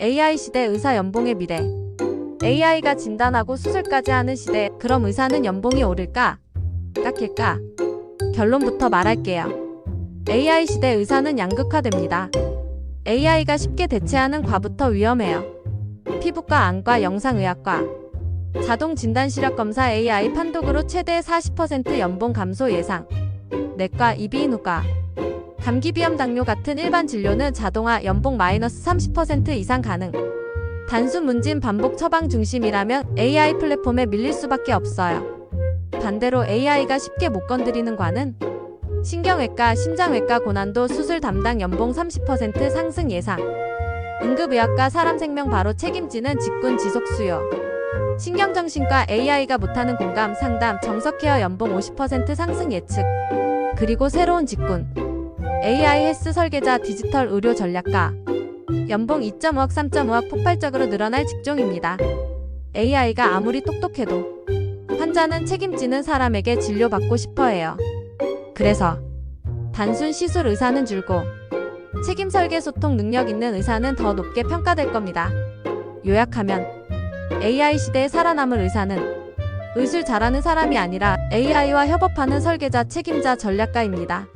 AI 시대 의사 연봉의 미래. AI가 진단하고 수술까지 하는 시대. 그럼 의사는 연봉이 오를까? 깎일까? 결론부터 말할게요. AI 시대 의사는 양극화됩니다. AI가 쉽게 대체하는 과부터 위험해요. 피부과, 안과, 영상의학과. 자동 진단 시력 검사 AI 판독으로 최대 40% 연봉 감소 예상. 내과, 이비인후과. 감기, 비염, 당뇨 같은 일반 진료는 자동화 연봉 마이너스 30% 이상 가능. 단순 문진 반복 처방 중심이라면 AI 플랫폼에 밀릴 수밖에 없어요. 반대로 AI가 쉽게 못 건드리는 과는 신경외과, 심장외과 고난도 수술 담당 연봉 30% 상승 예상. 응급의학과 사람 생명 바로 책임지는 직군 지속 수요. 신경정신과 AI가 못하는 공감, 상담, 정석 케어 연봉 50% 상승 예측. 그리고 새로운 직군. AI 헬스 설계자 디지털 의료 전략가. 연봉 2.5억, 3.5억 폭발적으로 늘어날 직종입니다. AI가 아무리 똑똑해도 환자는 책임지는 사람에게 진료받고 싶어 해요. 그래서 단순 시술 의사는 줄고 책임 설계 소통 능력 있는 의사는 더 높게 평가될 겁니다. 요약하면 AI 시대에 살아남을 의사는 의술 잘하는 사람이 아니라 AI와 협업하는 설계자 책임자 전략가입니다.